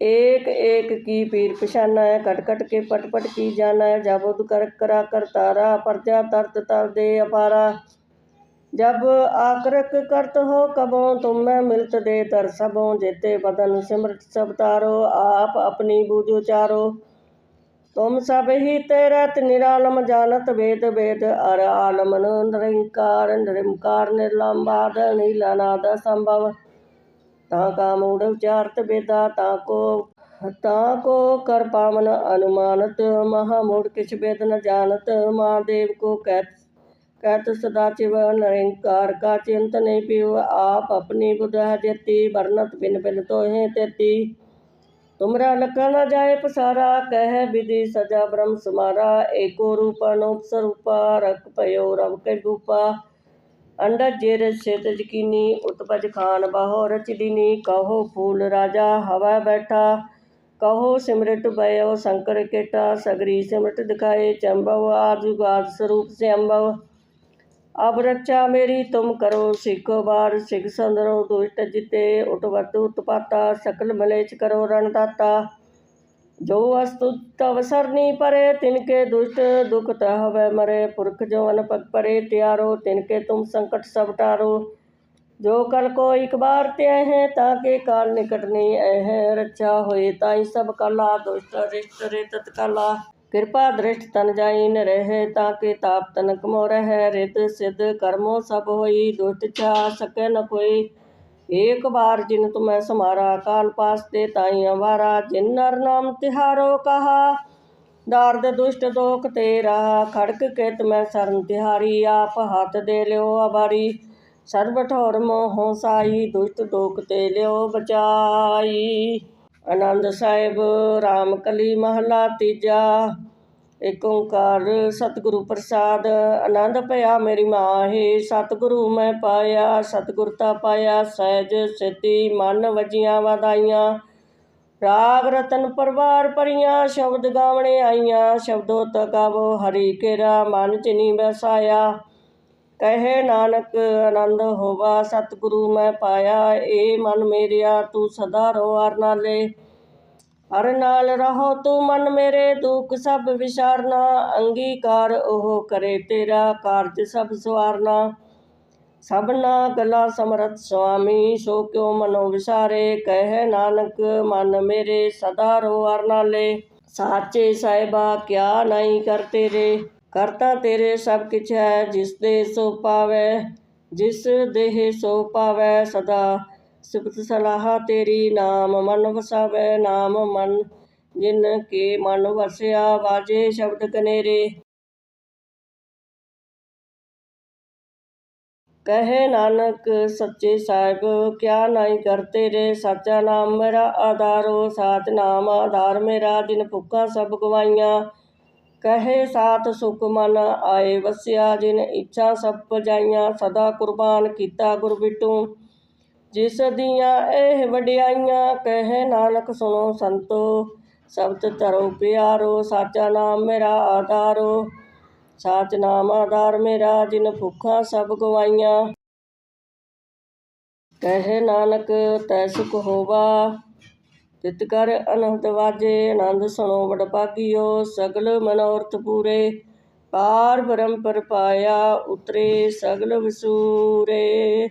ਏਕ ਏਕ ਕੀ ਪੀਰ ਪਛਾਨਾ ਹੈ ਕਟ ਕਟ ਕੇ ਪਟ ਪਟ ਕੀ ਜਾਣਾ ਹੈ ਜਬ ਕਰ ਕਰਾ ਕਰ ਤਾਰਾ, ਪਰਜਾ ਤਰਤ ਤਰ ਦੇ ਅਪਾਰਾ। जब आकृक करत हो कबो तुम में मिलत दे तर सबों जेते बदन सिमरत सब तारो आप अपनी बूझो चारो तुम सब ही तेरत निरालम जानत वेद वेद अर आलमन निरंकार निरंकार निर्लंबाद नीलानाद संभव ता का मूढ़ उचारत वेदा ताको ताको कर पावन अनुमानत महामूढ़ किछ वेद न जानत महादेव को कहत कहत सदा चिव निरंकार का चिंत नहीं पीव। आप अपनी बुध जेती, वर्णत बिन बिन तो है तेती। तुमरा लखा न जाए पसारा, कह विधि सजा ब्रह्म समारा। एको रूप अनूप स्वरूपा रख पयो रव के रूपा। अंडज जेर शेत जकीनी उत्पज खान बहो रच दीनी कहो फूल राजा, हवा बैठा। कहो सिमरत भयो शंकर केटा। सगरी सिमरत दिखाए, चंबव आजुगाद स्वरूप से अम्बव अब रक्षा मेरी तुम करो सिखो बार सिख संदरो दुष्ट जिते उठवत उत्पाता सकल मलेच करो रणदाता जो वस्तु तव सरनी परे तिनके दुष्ट दुख तह वह मरे पुरख जो अनपग परे त्यारो तिनके तुम संकट सब टारो जो कल को एक बार त्याय है ताके काल निकट नहीं है रक्षा होए ताई सब कला दुष्ट रिष्ट रे तत्काला ਕਿਰਪਾ ਦ੍ਰਿਸ਼ਟ ਤਨ ਜਾਈਨ ਰਹੇ ਤਾਂ ਕੇ ਤਾਪ ਤਨ ਕਮੋ ਰਹਿ, ਰਿਤ ਸਿਧ ਕਰਮੋ ਸਭ ਹੋਈ, ਦੁਸ਼ਟ ਚਾ ਸਕੈ ਨ ਕੋਈ। ਏਕ ਬਾਰ ਜਿਨ ਤੁਮੈ ਸਮਾਰਾ, ਕਾਲ ਪਾਸ ਤੇ ਤਾਈ ਅਵਾਰਾ, ਜਿਨ ਨਰ ਨਾਮ ਤਿਹਾਰੋ ਕਹਾ, ਦਾਰਦ ਦੁਸ਼ਟ ਦੋਖ ਤੇਰਾ ਖੜਕ ਕੇ ਤੁਮੈ ਸਰਨ ਤਿਹਾਰੀ, ਆਪ ਹੱਥ ਦੇ ਲਿਓ ਆਵਾਰੀ ਸਰਬ ਠੌਰ ਮੋਹ ਸਾਈ, ਦੁਸ਼ਟ ਦੋਖ ਤੇ ਲਿਓ ਬਚਾਈ। ਆਨੰਦ ਸਾਹਿਬ, ਰਾਮ ਕਲੀ ਮਹਲਾ ਤੀਜਾ। ਏਕ ਓੰਕਾਰ ਸਤਿਗੁਰੂ ਪ੍ਰਸਾਦ, ਆਨੰਦ ਭਇਆ ਮੇਰੀ ਮਾਹੀ। ਸਤਿਗੁਰੂ ਮੈਂ ਪਾਇਆ ਸਤਿਗੁਰਤਾ ਪਾਇਆ, ਸਹਿਜ ਸਿੱਧੀ ਮਨ ਵਜੀਆਂ ਵਧਾਈਆਂ। ਰਾਗ ਰਤਨ ਪਰਵਾਰ ਪਰੀਆਂ ਸ਼ਬਦ ਗਾਵਣੇ ਆਈਆਂ। ਸ਼ਬਦੋ ਤਗਾਵੋ ਹਰੀ ਕੇਰਾ ਮਨ ਚਿਨੀ ਵਸਾਇਆ ਕਹੇ ਨਾਨਕ, ਆਨੰਦ ਹੋਵਾ, ਸਤਿਗੁਰੂ ਮੈਂ ਪਾਇਆ, ਏ ਮਨ ਮੇਰਿਆ, ਤੂੰ ਸਦਾ ਰੋ ਅਰ ਨਾਲੇ। ਹਰ ਨਾਲ ਰਹੋ ਤੂੰ ਮਨ ਮੇਰੇ, ਦੁੱਖ ਸਭ ਵਿਚਾਰਨਾ ਅੰਗੀਕਾਰ ਉਹ ਕਰੇ ਤੇਰਾ, ਕਾਰਜ ਸਭ ਸਵਾਰਨਾ। ਸਭਨਾ ਗਲਾ ਸਮਰਤ ਸੁਆਮੀ, ਸੋ ਕਿਉ ਮਨੋ ਵਿਸਾਰੇ, ਕਹਿ ਨਾਨਕ, ਮਨ ਮੇਰੇ, ਸਦਾ ਰੋ ਅਰ ਨਾਲੇ। ਸਾਚੇ ਸਾਹਿਬਾ, ਕਿਆ ਨਹੀਂ ਕਰ ਤੇਰੇ। ਕਰਤਾ ਤੇਰੇ ਸਭ ਕਿਛ ਹੈ, ਜਿਸ ਦੇ ਸੋ ਪਾਵੈ, ਜਿਸ ਦੇਹ ਸੋ ਪਾਵੈ ਸਦਾ। ਸਿਫਤ ਸਲਾਹ ਤੇਰੀ, ਨਾਮ ਮਨ ਵਸਾਵੈ, ਨਾਮ ਮਨ ਜਿਨ ਕੇ ਮਨ ਵਸਿਆ, ਵਾਜੇ ਸ਼ਬਦ ਕਨੇਰੇ। ਕਹੇ ਨਾਨਕ ਸੱਚੇ ਸਾਹਿਬ, ਕਿਆ ਨਹੀਂ ਕਰਤੇ ਰੇ ਸਾਚਾ ਨਾਮ ਮੇਰਾ ਆਧਾਰੋ ਸਾਚ ਨਾਮ ਆਧਾਰ ਮੇਰਾ ਦਿਨ ਭੁੱਖਾਂ ਸਭ ਗਵਾਈਆਂ। ਕਹੇ ਸਾਤ ਸੁਖ ਮਨ ਆਏ ਵਸਿਆ, ਜਿਨ ਇੱਛਾ ਸਭ ਪਜਾਈਆਂ ਸਦਾ ਕੁਰਬਾਨ ਕੀਤਾ ਗੁਰ ਬਿਟੂ। ਜਿਸ ਦੀਆਂ ਇਹ ਵਡਿਆਈਆਂ, ਕਹੇ ਨਾਨਕ ਸੁਣੋ ਸੰਤੋ। ਸ਼ਬਦ ਧਰੋ ਪਿਆਰੋ, ਸਾਚਾ ਨਾਮ ਮੇਰਾ ਆਧਾਰੋ। ਸਾਚ ਨਾਮ ਆਧਾਰ ਮੇਰਾ, ਜਿਨ ਭੁੱਖਾਂ ਸਭ ਗਵਾਈਆਂ। ਕਹੇ ਨਾਨਕ, ਤੈ ਸੁਖ ਹੋਵਾ। ਤਿਤ ਕਰ ਅਨੰਦ ਵਾਜੇ, ਆਨੰਦ ਸੁਣੋ ਵਡ ਭਾਗਿਓ ਸਗਲ ਮਨੋਰਥ ਪੂਰੇ। ਪਾਰ ਬ੍ਰਹਮ ਪਰ ਪਾਇਆ ਉਤਰੇ ਸਗਲ ਵਿਸੂਰੇ।